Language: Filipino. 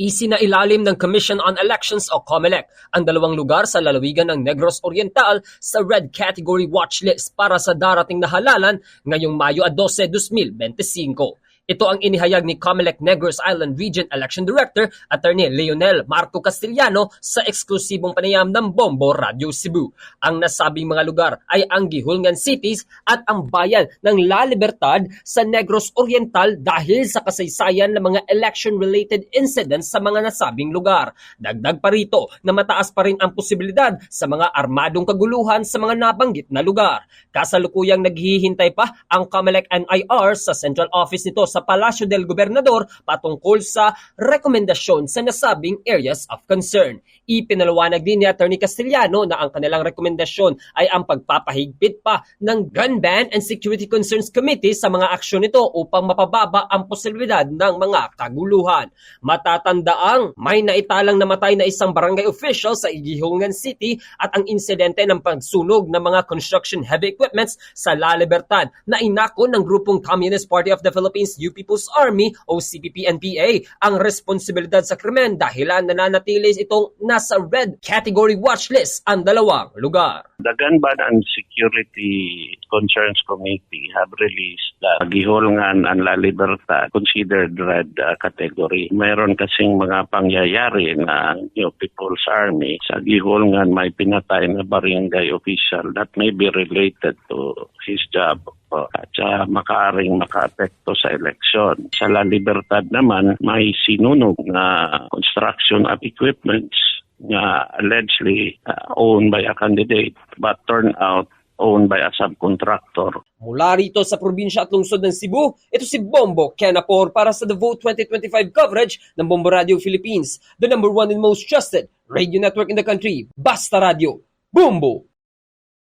Isinailalim ng Commission on Elections o COMELEC ang dalawang lugar sa lalawigan ng Negros Oriental sa Red Category Watch List para sa darating na halalan ngayong Mayo 12, 2025. Ito ang inihayag ni COMELEC Negros Island Region Election Director Attorney Leonel Marco Castellano sa eksklusibong panayam ng Bombo Radio Cebu. Ang nasabing mga lugar ay ang Gihulngan Cities at ang bayan ng La Libertad sa Negros Oriental dahil sa kasaysayan ng mga election-related incidents sa mga nasabing lugar. Dagdag pa rito na mataas pa rin ang posibilidad sa mga armadong kaguluhan sa mga nabanggit na lugar. Kasalukuyang naghihintay pa ang COMELEC NIR sa central office nito sa Palacio del Gobernador patungkol sa rekomendasyon sa nasabing areas of concern. Ipinalawanag din ni Attorney Castellano na ang kanilang rekomendasyon ay ang pagpapahigpit pa ng Gun Ban and Security Concerns Committee sa mga aksyon nito upang mapababa ang posibilidad ng mga kaguluhan. Matatandaang may naitalang namatay na isang barangay official sa Igihungan City at ang insidente ng pagsunog ng mga construction heavy equipments sa La Libertad na inako ng grupong Communist Party of the Philippines U People's Army o CPP-NPA ang responsibilidad sa krimen dahilan nananatili itong nasa red category watch list ang dalawang lugar. The Gun Ban and Security Concerns Committee have released that Gihulngan and La Libertad considered red uh, category. Meron kasing mga pangyayari na yung People's Army sa Gihulngan may pinatay na barangay official that may be related to his job po. at sa makaaring makaapekto sa eleksyon. Sa La Libertad naman, may sinunog na construction of equipments na allegedly uh, owned by a candidate but turned out owned by a subcontractor. Mula rito sa probinsya at lungsod ng Cebu, ito si Bombo Kenapor para sa The Vote 2025 coverage ng Bombo Radio Philippines, the number one and most trusted radio network in the country, Basta Radio. Bombo!